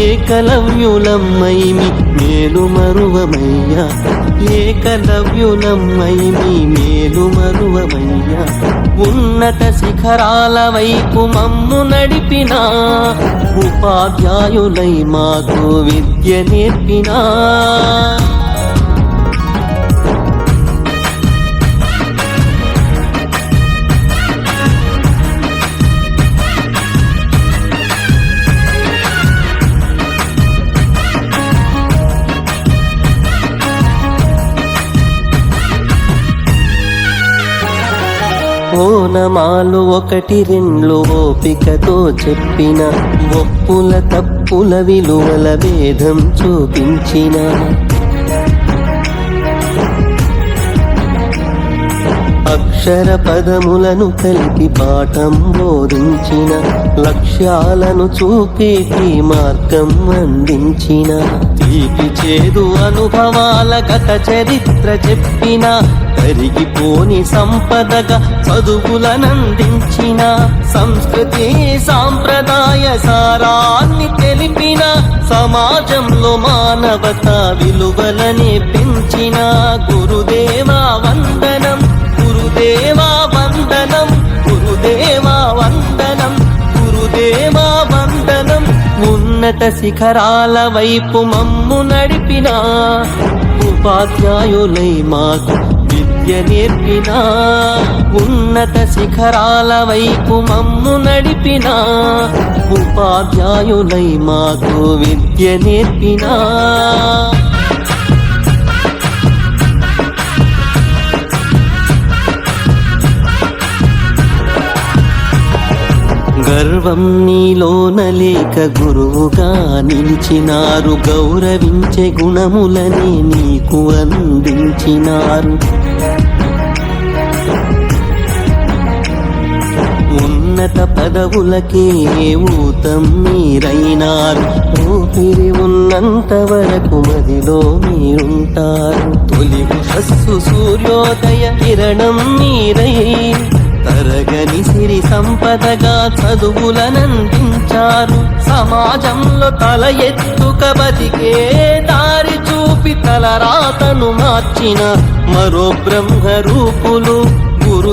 ఏకలవ్యులమ్మైమి మేలు మరువమయ్యా. ఏకలవ్యులమ్మైమి మేలు మరువమయ్యా. ఉన్నత శిఖరాల వైపు మమ్ము నడిపిన. ఉపాధ్యాయులై మాకు విద్య నేర్పినా. ఓనమాలు ఒకటి రెండు ఓపికతో చెప్పిన ఒప్పుల తప్పుల విలువల భేదం చూపించిన. అక్షర పదములను కలిపి పాఠం బోధించిన లక్ష్యాలను చూపేటి మార్గం అందించిన. తీపి చేదు అనుభవాల కథ చరిత్ర చెప్పిన కరిగిపోని సంపదగా చదువులనందించిన సంస్కృతి సాంప్రదాయ సారాన్ని తెలిపిన సమాజంలో మానవత విలువలని పెంచిన గురుదేవా వందనం గురుదేవా వందనం గురుదేవా వందనం గురుదేవా వందనం. ఉన్నత శిఖరాల వైపు మమ్ము నడిపిన ఉపాధ్యాయులై మాకు విద్య నేర్పిన ఉన్నత శిఖరాల వైపు మమ్ము నడిపిన ఉపాధ్యాయులై మాకు విద్య నేర్పినా. గర్వం నీలోన లేక గురువుగా నిలిచినారు గౌరవించే గుణములని నీకు అందించినారు. ఉన్నత పదవులకే ఊతం మీరైనారు. ఊపిరి ఉన్నంత వరకు మదిలో మీరుంటారు. తొలి హస్సు సూర్యోదయ కిరణం మీరై తరగని సిరి సంపదగా చదువులనందించారు. సమాజంలో తల ఎత్తుక బతికే దారి చూపి తలరాతను మార్చిన మరో బ్రహ్మ రూపులు గురు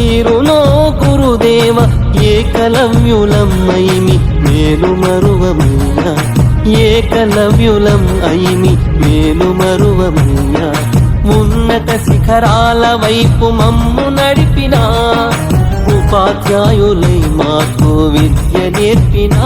తీరునో గురుదేవ ఏకలవ్యులమ్మైమి మేలు మరువమయ్యా ఏకలవ్యులం అయిమి మేలు మరువమయ్యా ఉన్నత శిఖరాల వైపు మమ్ము నడిపిన ఉపాధ్యాయులై మాకు విద్య నేర్పినా.